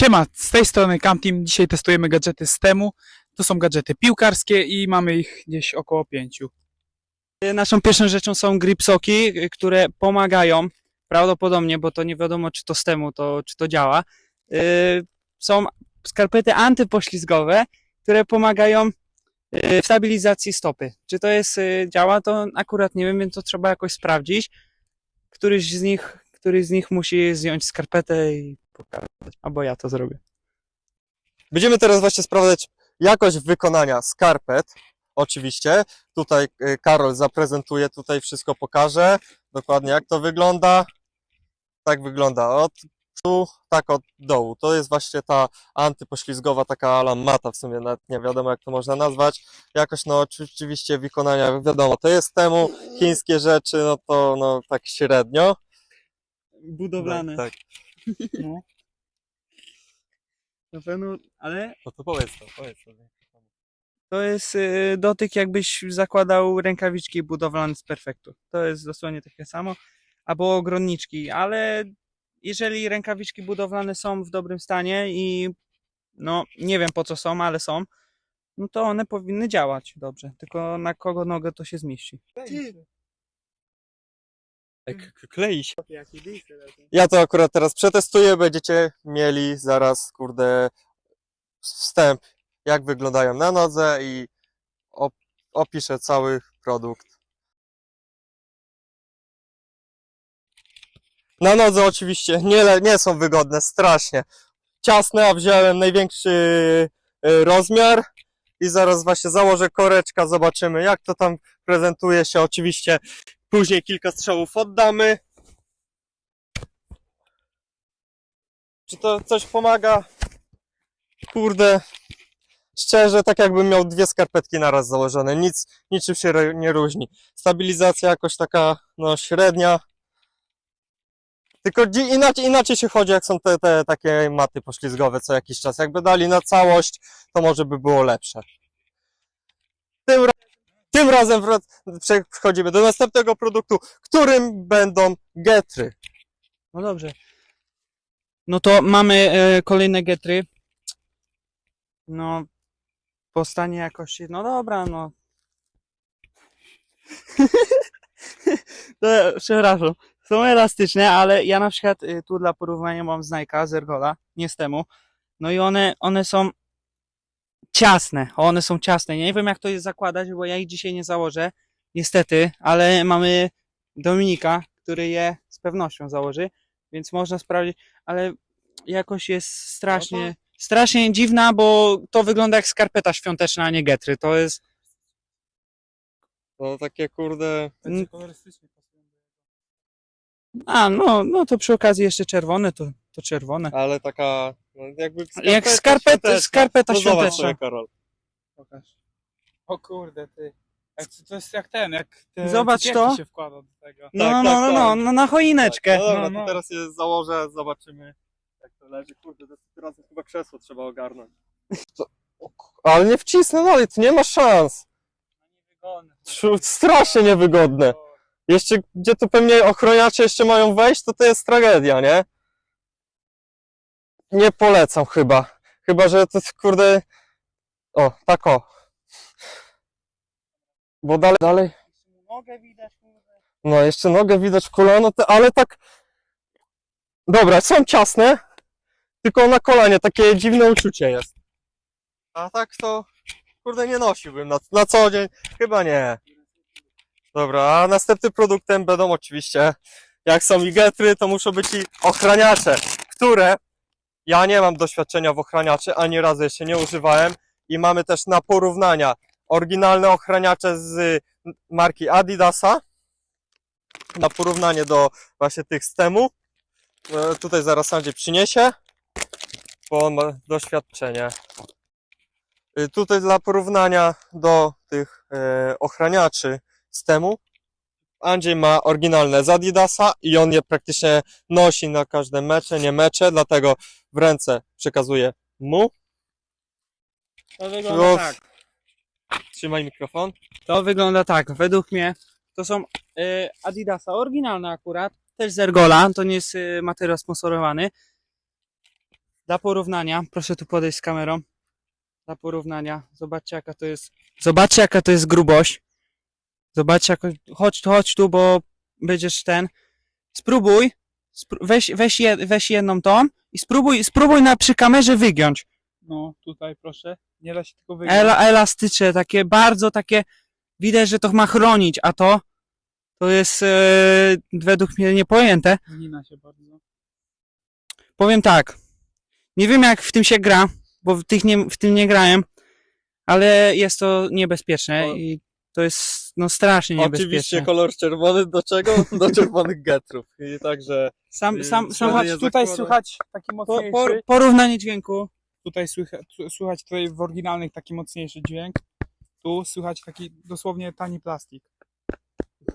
Siema, z tej strony Camteam. Dzisiaj testujemy gadżety z temu. To są gadżety piłkarskie i mamy ich gdzieś około pięciu. Naszą pierwszą rzeczą są gripsoki, które pomagają, prawdopodobnie, bo to nie wiadomo, czy to z temu, to, czy to działa. Y, Są skarpety antypoślizgowe, które pomagają y, w stabilizacji stopy. Czy to jest, y, działa, to akurat nie wiem, więc to trzeba jakoś sprawdzić. Któryś z nich, któryś z nich musi zdjąć skarpetę i pokazać, albo ja to zrobię. Będziemy teraz właśnie sprawdzać jakość wykonania skarpet. Oczywiście. Tutaj y, Karol zaprezentuje, tutaj wszystko pokaże. Dokładnie jak to wygląda. Tak wygląda od przodu, tak od dołu. To jest właśnie ta antypoślizgowa taka ala mata w sumie, nawet nie wiadomo jak to można nazwać. Jakość no oczywiście wykonania wiadomo, to jest temu. Chińskie rzeczy no to no tak średnio. Budowlane. Tak, tak. No. Na pewno, ale No to powiedz to, powiedz to. To jest y, dotyk, jakbyś zakładał rękawiczki budowlane z perfektu. To jest dosłownie takie samo. Albo ogrodniczki, ale jeżeli rękawiczki budowlane są w dobrym stanie i no nie wiem po co są, ale są, no to one powinny działać dobrze. Tylko na kogo nogę to się zmieści. Jak klei się. Ja to akurat teraz przetestuję, będziecie mieli zaraz, kurde, wstęp, jak wyglądają na nodze i op opiszę cały produkt. Na nodze oczywiście nie, le- nie są wygodne, strasznie. Ciasne, a wziąłem największy y, rozmiar i zaraz właśnie założę koreczka, zobaczymy jak to tam prezentuje się. Oczywiście później kilka strzałów oddamy. Czy to coś pomaga? Kurde, szczerze, tak jakbym miał dwie skarpetki naraz założone. Nic, niczym się nie różni. Stabilizacja jakoś taka, no, średnia. Tylko inaczej, inaczej się chodzi, jak są te, te takie maty poślizgowe co jakiś czas. Jakby dali na całość, to może by było lepsze. Tym, ra- tym razem przechodzimy do następnego produktu, którym będą getry. No dobrze. No to mamy e, kolejne getry. No, po stanie jakości, no dobra, no. to, przepraszam. Są elastyczne, ale ja na przykład y, tu dla porównania mam z Nike'a, z Ergola, nie z temu. No i one, one są ciasne. One są ciasne. Nie wiem jak to jest zakładać, bo ja ich dzisiaj nie założę. Niestety, ale mamy Dominika, który je z pewnością założy, więc można sprawdzić, ale jakoś jest strasznie, No strasznie dziwna, bo to wygląda jak skarpeta świąteczna, a nie getry. To jest, No takie kurde. Mm. a no, no to przy okazji jeszcze czerwone, to, to czerwone. Ale taka, no jakby Jak skarpeta, świąteczna. skarpeta no zobacz świąteczna. sobie, Karol. Pokaż. O kurde, ty. Jak, to jest jak ten, jak te Zobacz cukierki to. się wkłada do tego. No, Tak, no, tak, no, no, tak. no, na choineczkę. No dobra, No, no. to teraz je założę, zobaczymy jak to leży. Kurde, to teraz chyba krzesło trzeba ogarnąć. To, o ku- ale nie wcisnę dalej, to nie ma szans. Tr- Strasznie niewygodne. Jeszcze, gdzie tu pewnie ochroniacze jeszcze mają wejść, to to jest tragedia, nie? Nie polecam chyba. Chyba, że to kurde... O, tak o. Bo dalej, dalej... Nogę widać, No, jeszcze nogę widać w kolano, ale tak. Dobra, są ciasne, tylko na kolanie takie dziwne uczucie jest. A tak to, kurde, nie nosiłbym na, na co dzień. Chyba nie. Dobra, a następnym produktem będą oczywiście, jak są i getry, to muszą być i ochraniacze, które ja nie mam doświadczenia w ochraniaczy, ani razu jeszcze nie używałem. I mamy też na porównania oryginalne ochraniacze z marki Adidasa na porównanie do właśnie tych z temu. E, Tutaj zaraz Andrzej przyniesie, bo on ma doświadczenie. E, Tutaj dla porównania do tych e, ochraniaczy z temu. Andrzej ma oryginalne z Adidasa i on je praktycznie nosi na każde mecze, nie mecze, dlatego w ręce przekazuje mu. To wygląda tak. Trzymaj mikrofon. To wygląda tak, według mnie to są y, Adidasa, oryginalne akurat, też z Ergola, to nie jest y, materiał sponsorowany. Dla porównania, proszę tu podejść z kamerą. Dla porównania, zobaczcie jaka to jest. Zobaczcie jaka to jest grubość. Zobaczcie, jak... chodź, tu, chodź tu, bo będziesz ten. Spróbuj. Spró- weź, weź, je, weź jedną tą i spróbuj, spróbuj na, przy kamerze wygiąć. No, tutaj proszę. Nie da się tylko wygiąć. Ela, elastyczne, takie bardzo takie. Widać, że to ma chronić, a to to jest e, według mnie niepojęte. Zgina się bardzo. Powiem tak. Nie wiem jak w tym się gra, bo w, tych nie, w tym nie grałem, ale jest to niebezpieczne O- i to jest no strasznie niebezpieczne. Oczywiście kolor czerwony do czego? Do czerwonych getrów. I także Sam, sam, sam tutaj zakłada. słychać taki mocniejszy. po, porównanie dźwięku. Tutaj słychać, słychać tutaj w oryginalnych taki mocniejszy dźwięk. Tu słychać taki dosłownie tani plastik.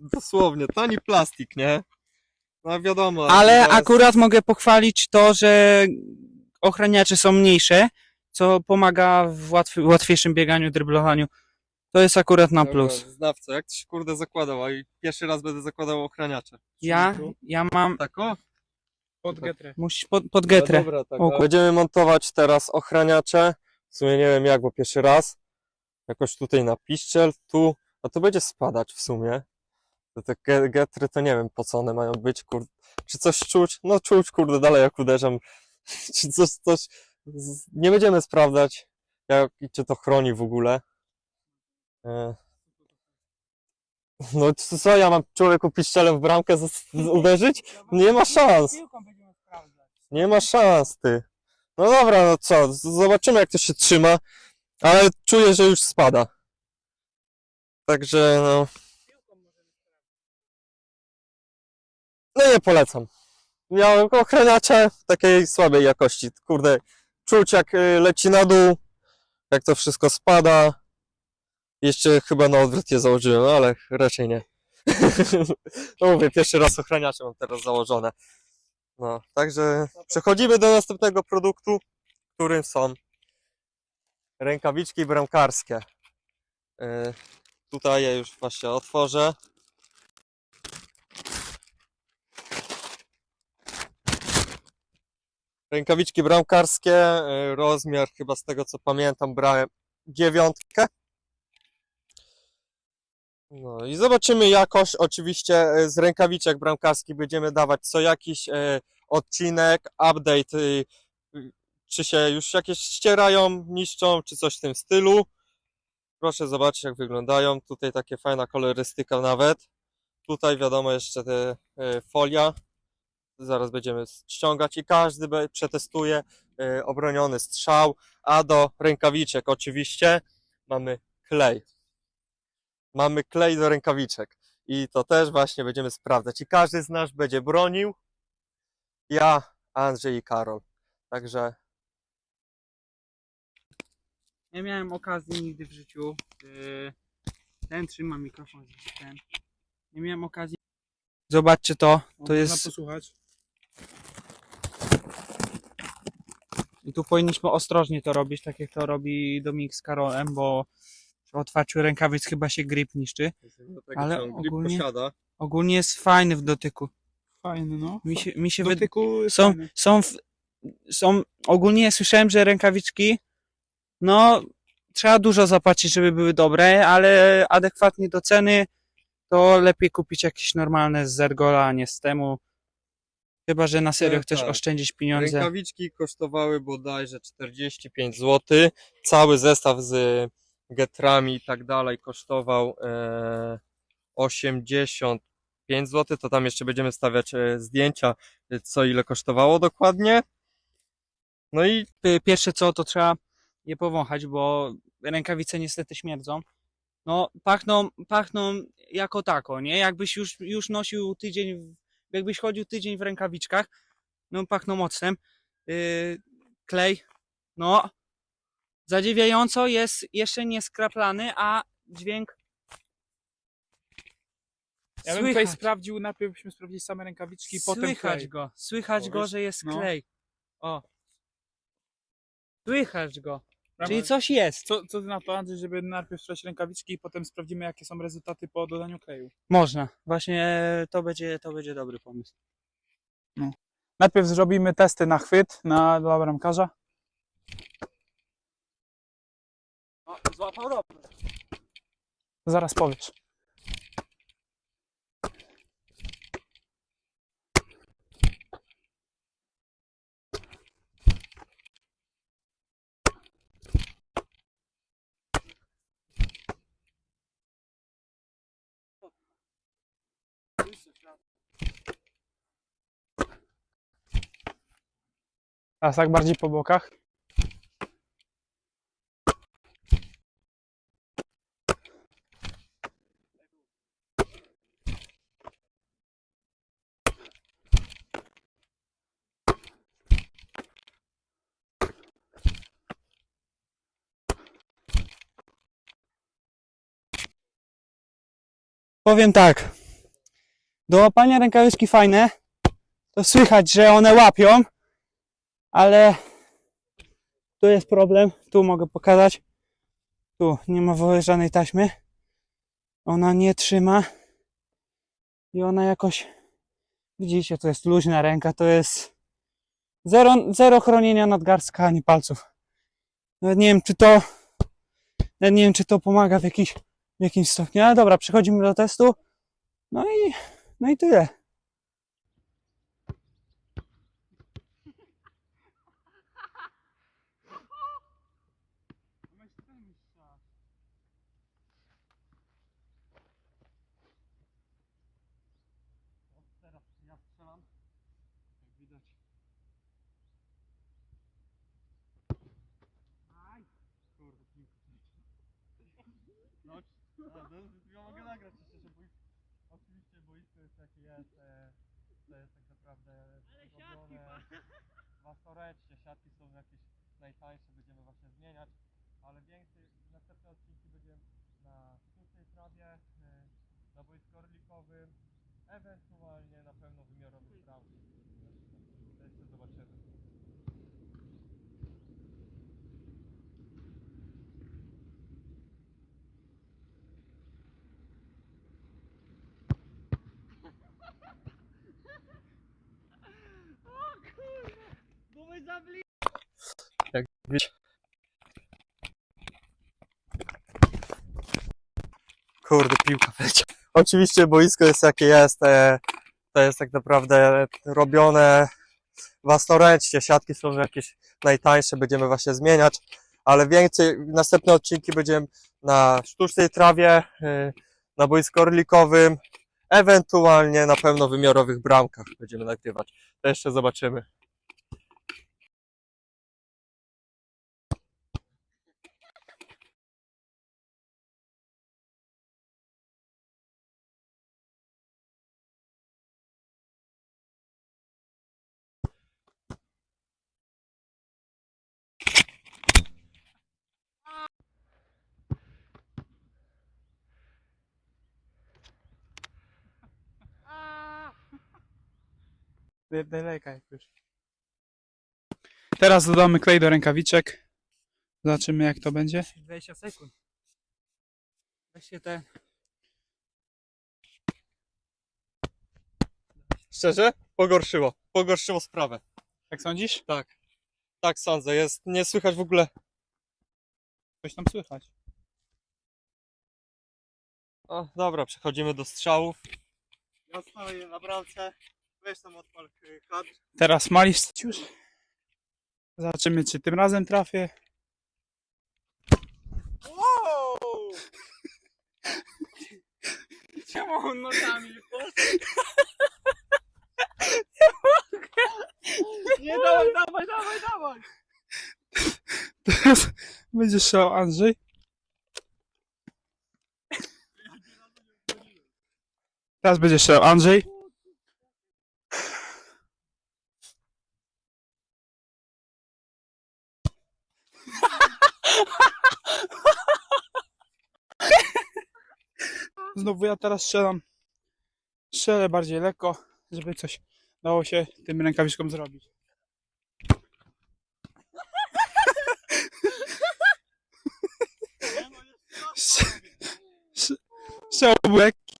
dosłownie tani plastik, nie? No wiadomo. Ale teraz- akurat mogę pochwalić to, że ochraniacze są mniejsze, co pomaga w łatwy, łatwiejszym bieganiu, dryblowaniu. To jest akurat na Dobra, plus. Znawca, jak to się kurde zakładał, a i pierwszy raz będę zakładał ochraniacze. Ja, ja mam. Tak o? Pod getrę. Musisz pod, pod getrę. No dobra, tak. O, Będziemy montować teraz ochraniacze. W sumie nie wiem jak, bo pierwszy raz. Jakoś tutaj na piszczel, tu. A to będzie spadać w sumie. To te ge- getry to nie wiem po co one mają być, kurde. Czy coś czuć? No czuć, kurde, dalej jak uderzam. Czy coś, coś... z- Nie będziemy sprawdzać, jak, czy to chroni w ogóle. E. No co, ja mam człowieku piszczelem w bramkę z- z- uderzyć? Nie ma szans. Nie ma szans, ty. No dobra, no co, zobaczymy jak to się trzyma, ale czuję, że już spada. Także no. No nie polecam. Miałem ochraniacze takiej słabej jakości. Kurde, czuć jak y, leci na dół, jak to wszystko spada. Jeszcze chyba na odwrót je założyłem, ale raczej nie. no mówię, pierwszy raz ochraniacze mam teraz założone. No, także przechodzimy do następnego produktu, którym są rękawiczki bramkarskie. Yy, tutaj je już właśnie otworzę. Rękawiczki bramkarskie, yy, rozmiar chyba z tego co pamiętam brałem dziewiątkę. No i zobaczymy jakość. Oczywiście yy, z rękawiczek bramkarskich będziemy dawać co jakiś yy, odcinek, update, y, y, czy się już jakieś ścierają, niszczą, czy coś w tym stylu. Proszę zobaczyć, jak wyglądają. Tutaj takie fajna kolorystyka nawet. Tutaj wiadomo jeszcze te y, folia. Zaraz będziemy ściągać i każdy przetestuje obroniony strzał. A do rękawiczek oczywiście mamy klej. Mamy klej do rękawiczek. I to też właśnie będziemy sprawdzać. I każdy z nas będzie bronił ja, Andrzej i Karol. Także Nie miałem okazji nigdy w życiu. Yy, ten trzyma mikrofon. Ten. Nie miałem okazji. Zobaczcie to. To jest. posłuchać. I tu powinniśmy ostrożnie to robić, tak jak to robi Dominik z Karolem, bo przy otwarciu rękawic chyba się grip niszczy. Ale że on grip ogólnie- posiada. Ogólnie jest fajny w dotyku. Fajny, no. Mi się, mi się W wydaje. dotyku Są, fajny. są, w, są, ogólnie słyszałem, że rękawiczki, no, trzeba dużo zapłacić, żeby były dobre, ale adekwatnie do ceny, to lepiej kupić jakieś normalne z Zergola, a nie z temu. Chyba, że na serio Tak, chcesz tak. oszczędzić pieniądze. Rękawiczki kosztowały bodajże 45 zł. Cały zestaw z getrami i tak dalej kosztował e, 85 zł. To tam jeszcze będziemy stawiać e, zdjęcia, e, co ile kosztowało dokładnie. No i Pierwsze co, to trzeba je powąchać, bo rękawice niestety śmierdzą. No, pachną, pachną jako tako, nie? Jakbyś już, już nosił tydzień, jakbyś chodził tydzień w rękawiczkach, no pachną octem. Yy, klej, no, zadziwiająco jest jeszcze nie skraplany, a dźwięk Ja bym tutaj słychać, sprawdził, najpierw byśmy sprawdzili same rękawiczki, i potem słychać klej. go, słychać O, go, wiesz? że jest No. klej. O. Słychać go. Czyli coś jest. Co, co ty na to, Andrzej, żeby najpierw sprawdzić rękawiczki i potem sprawdzimy, jakie są rezultaty po dodaniu kleju. Można. Właśnie to będzie, to będzie dobry pomysł. Najpierw zrobimy testy na chwyt na dla bramkarza. O, złapał dobrze. Zaraz powiesz. Teraz tak bardziej po bokach. Powiem tak. Do łapania rękawiczki fajne. To słychać, że one łapią, ale tu jest problem. Tu mogę pokazać. Tu nie ma żadnej taśmy. Ona nie trzyma. I ona jakoś. Widzicie, to jest luźna ręka, to jest zero, zero chronienia nadgarstka ani palców. Nawet nie wiem, czy to. Nawet nie wiem, czy to pomaga w jakiś w jakimś stopniu. Ale dobra, przechodzimy do testu. No i, no i tyle. Teraz ja strzelam. Jak widać. Aj! Kurde, piłka. No, ja mogę nagrać jeszcze, że boisko, oczywiście boisko jest jakie jest, e, to jest tak naprawdę zrobione wasoreczcie, siatki są jakieś najtańsze, będziemy właśnie zmieniać, ale więcej, następne odcinki będziemy na sztucznej trawie, e, na boisku orlikowym, ewentualnie na pełnowymiarowych bramkach. To jeszcze zobaczymy. Zabli... Kurde, piłka wleciała. Oczywiście boisko jest jakie jest. E, to jest tak naprawdę robione własnoręcznie. Siatki są jakieś najtańsze, będziemy właśnie zmieniać. Ale więcej, następne odcinki będziemy na sztucznej trawie, e, na boisku orlikowym, ewentualnie na pełnowymiarowych bramkach będziemy nagrywać. To jeszcze zobaczymy. Daleka jak już. Teraz dodamy klej do rękawiczek. Zobaczymy jak to będzie. 20 sekund. Weźcie te... Szczerze? Pogorszyło. Pogorszyło sprawę. Jak sądzisz? Tak. Tak sądzę. Jest, nie słychać w ogóle. Coś tam słychać. O, dobra, przechodzimy do strzałów. Ja stoję na bramce. Weź tam odpal y, kadr. Teraz Malis już. Zobaczymy czy tym razem trafię. Wow! Czemu on nogami? Nie, dawaj, dawaj, dawaj, dawaj! Teraz będzie strzelał Andrzej. Teraz będzie strzelał Andrzej. Znowu ja teraz strzelam. Strzelę bardziej lekko, żeby coś dało się tym rękawiczkom zrobić. Strzał był lekki.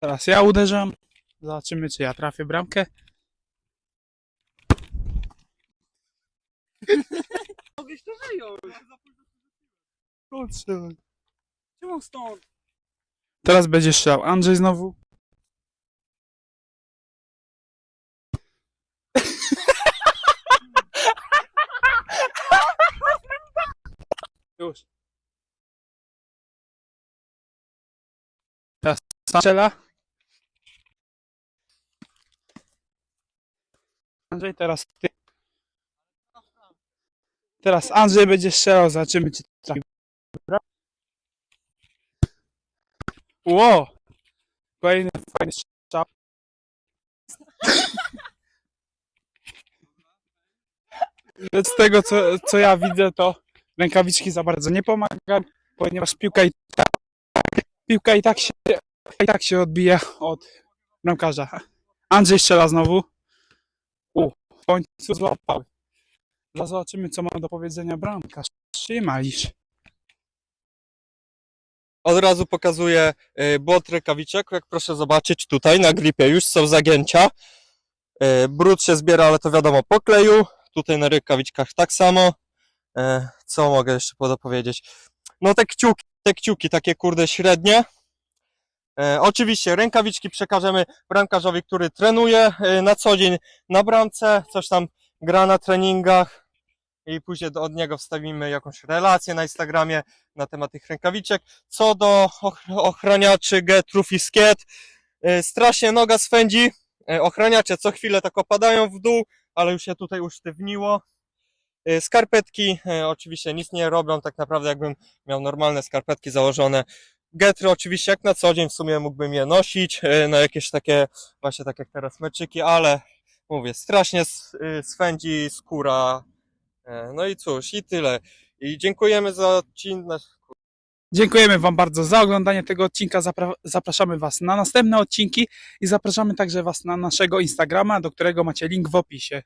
Teraz ja uderzam. Zobaczymy, czy ja trafię bramkę. Mogłeś to wyjąć. Kurczę. Czemu stąd? Teraz będzie strzelał Andrzej znowu. Już. Teraz strzela. Andrzej, teraz ty. Teraz Andrzej będzie strzelał, zobaczymy czy trafi. Ło! Kolejny fajny strzał. Z tego co, co ja widzę, to rękawiczki za bardzo nie pomagają, ponieważ piłka i tak, piłka i tak się, i tak się odbija od bramkarza. Andrzej strzela znowu. U, w końcu złapał. Zaraz Zobaczymy, co ma do powiedzenia bramkarz. Trzymalisz. Od razu pokazuję y, błot rękawiczek, jak proszę zobaczyć tutaj na gripie już są zagięcia. Y, Brud się zbiera, ale to wiadomo po kleju. Tutaj na rękawiczkach tak samo. E, Co mogę jeszcze podopowiedzieć? No te kciuki, te kciuki takie kurde średnie. Oczywiście rękawiczki przekażemy bramkarzowi, który trenuje na co dzień na bramce, coś tam gra na treningach i później od niego wstawimy jakąś relację na Instagramie na temat tych rękawiczek. Co do och- ochraniaczy Getrów i Skiet, e, strasznie noga swędzi. E, Ochraniacze co chwilę tak opadają w dół, ale już się tutaj usztywniło. E, Skarpetki oczywiście nic nie robią, tak naprawdę jakbym miał normalne skarpetki założone. Getry oczywiście jak na co dzień w sumie mógłbym je nosić na jakieś takie, właśnie tak jak teraz meczyki, ale mówię, strasznie y, swędzi skóra. E, No i cóż, i tyle. I dziękujemy za odcinek. Dziękujemy Wam bardzo za oglądanie tego odcinka. Zapra- zapraszamy Was na następne odcinki i zapraszamy także Was na naszego Instagrama, do którego macie link w opisie.